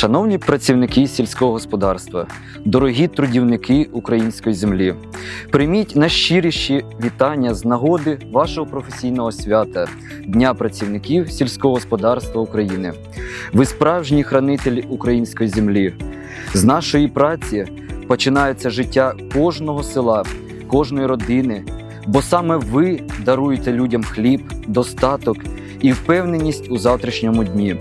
Шановні працівники сільського господарства, дорогі трудівники української землі, прийміть найщиріші вітання з нагоди вашого професійного свята Дня працівників сільського господарства України. Ви справжні хранителі української землі. З нашої праці починається життя кожного села, кожної родини, бо саме ви даруєте людям хліб, достаток і впевненість у завтрашньому дні.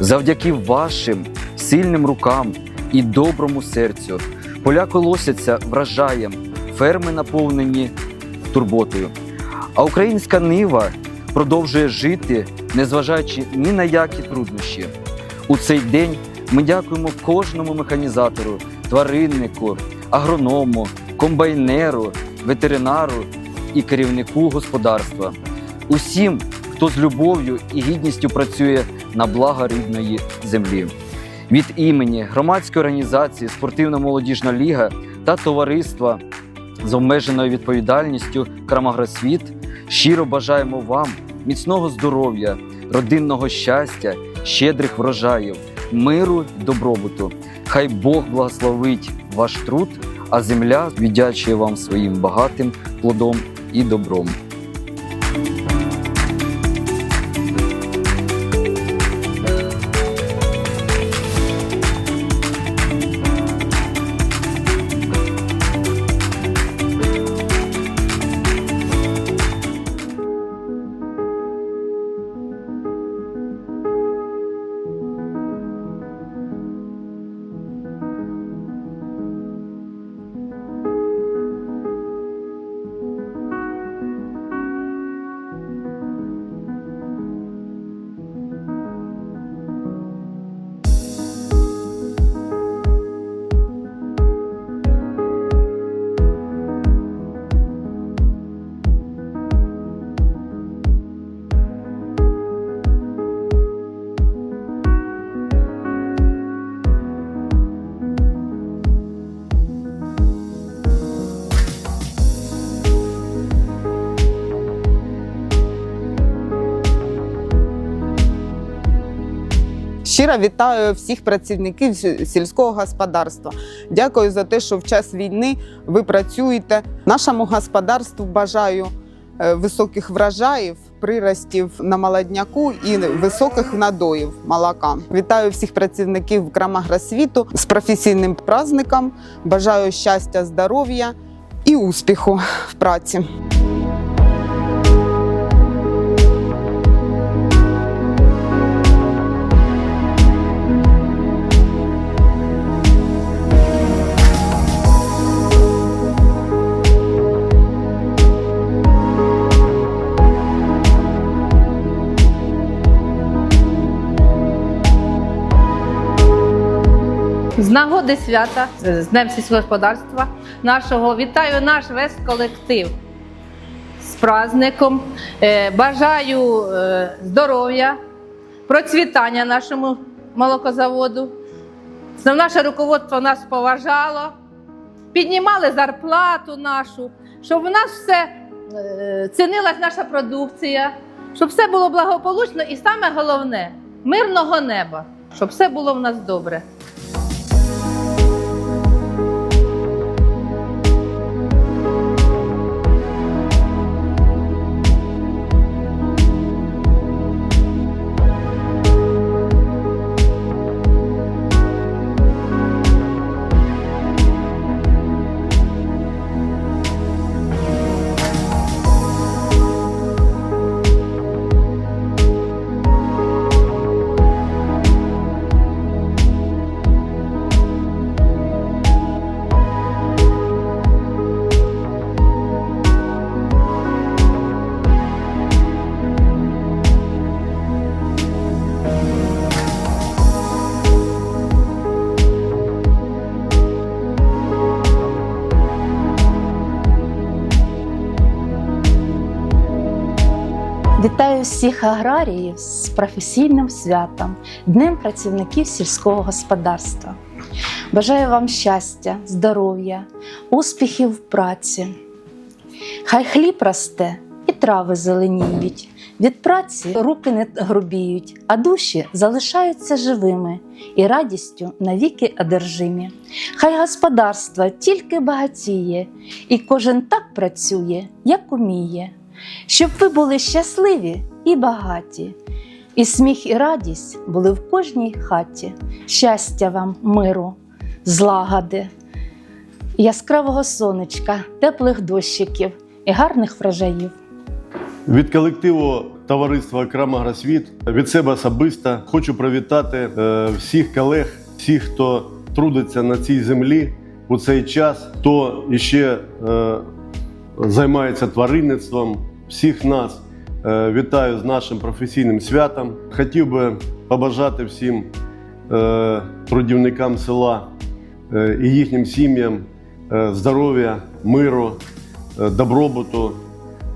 Завдяки вашим сильним рукам і доброму серцю поля колосяться врожаєм, ферми наповнені турботою. А українська нива продовжує жити, незважаючи ні на які труднощі. У цей день ми дякуємо кожному механізатору, твариннику, агроному, комбайнеру, ветеринару і керівнику господарства. Усім, хто з любов'ю і гідністю працює на благо рідної землі. Від імені громадської організації Спортивна молодіжна ліга та товариства з обмеженою відповідальністю Крамагросвіт щиро бажаємо вам міцного здоров'я, родинного щастя, щедрих врожаїв, миру й добробуту. Хай Бог благословить ваш труд, а земля віддячує вам своїм багатим плодом і добром. Щиро вітаю всіх працівників сільського господарства. Дякую за те, що в час війни ви працюєте. Нашому господарству бажаю е, високих врожаїв, приростів на молодняку і високих надоїв молока. Вітаю всіх працівників Крамагросвіту з професійним праздником. Бажаю щастя, здоров'я і успіху в праці. Нагоди свята з Днем сільського господарства нашого вітаю наш весь колектив з праздником. Е, Бажаю е, здоров'я, процвітання нашому молокозаводу. Наше руководство нас поважало, піднімали зарплату нашу, щоб у нас все е, цінилась наша продукція, щоб все було благополучно і саме головне мирного неба, щоб все було в нас добре. Вітаю всіх аграріїв з професійним святом, Днем працівників сільського господарства. Бажаю вам щастя, здоров'я, успіхів в праці. Хай хліб росте і трави зеленіють. Від праці руки не грубіють, а душі залишаються живими і радістю навіки одержимі. Хай господарство тільки багатіє, і кожен так працює, як уміє, щоб ви були щасливі і багаті, і сміх і радість були в кожній хаті. Щастя вам, миру, злагоди, яскравого сонечка, теплих дощиків і гарних врожаїв. Від колективу товариства Крамагросвіт від себе особисто хочу привітати е, всіх колег, всіх, хто трудиться на цій землі у цей час, хто іще е, займається тваринництвом. Всіх нас е, вітаю з нашим професійним святом. Хотів би побажати всім е, трудівникам села е, і їхнім сім'ям е, здоров'я, миру, е, добробуту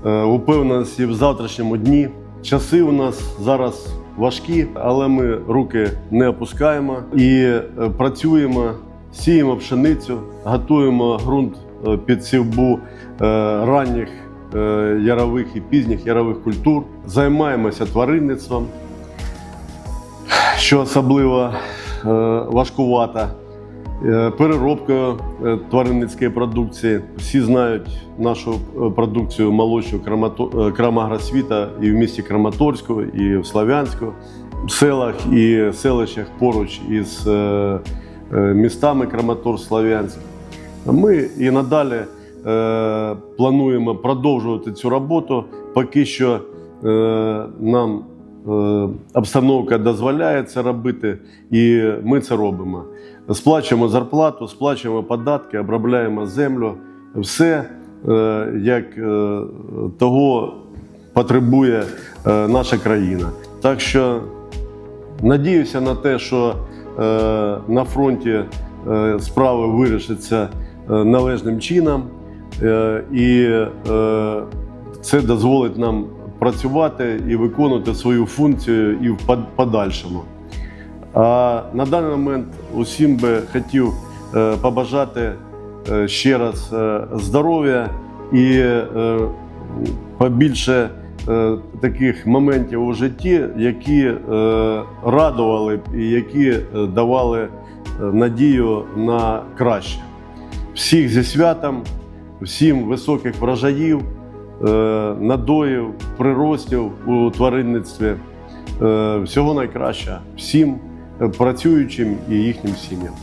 е, упевненості в завтрашньому дні. Часи у нас зараз важкі, але ми руки не опускаємо і е, працюємо, сіємо пшеницю, готуємо ґрунт е, під сівбу е, ранніх е, ярових і пізніх ярових культур, займаємося тваринництвом, що особливо е, важкувато е, переробкою е, тваринницької продукції. Всі знають нашу е, продукцію молодшу Крамагросвіта і в місті Краматорську, і в Славянську, в селах і селищах поруч із е, е, містами Краматорськ, Славянськ. Ми і надалі е, плануємо продовжувати цю роботу, поки що е, нам е, обстановка дозволяє це робити, і ми це робимо. Сплачуємо зарплату, сплачуємо податки, обробляємо землю. Все е, як е, того потребує е, наша країна. Так що надіюся на те, що е, на фронті е, справи вирішаться е, належним чином, е, і е, це дозволить нам працювати і виконувати свою функцію і в подальшому. А на даний момент усім би хотів е, побажати е, ще раз е, здоров'я і е, побільше е, таких моментів у житті, які е, радували б і які е, давали е, надію на краще. Всіх зі святом, всім високих врожаїв, е, надоїв, приростів у тваринництві. Е, Всього найкращого всім е, працюючим і їхнім сім'ям.